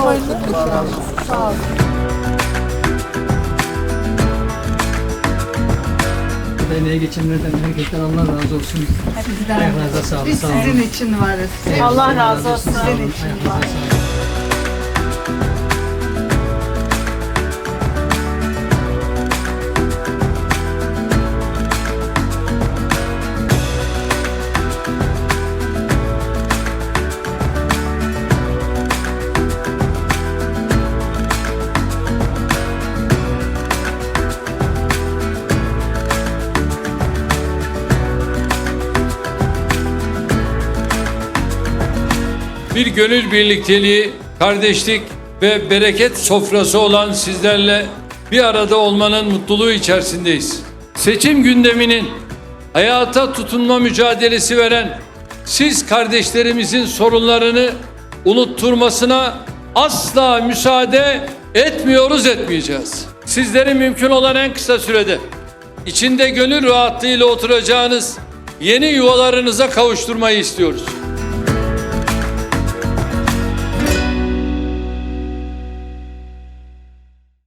kolaylık diliyorum. Sağ olun. emeğe geçenlerden emekten Allah razı olsun. Hepinizden. Ayaklarınıza sağlık. Biz sağ olun. sizin için varız. Allah razı olsun. Sizin için varız. Bir gönül birlikteliği, kardeşlik ve bereket sofrası olan sizlerle bir arada olmanın mutluluğu içerisindeyiz. Seçim gündeminin hayata tutunma mücadelesi veren siz kardeşlerimizin sorunlarını unutturmasına asla müsaade etmiyoruz etmeyeceğiz. Sizlerin mümkün olan en kısa sürede içinde gönül rahatlığıyla oturacağınız yeni yuvalarınıza kavuşturmayı istiyoruz.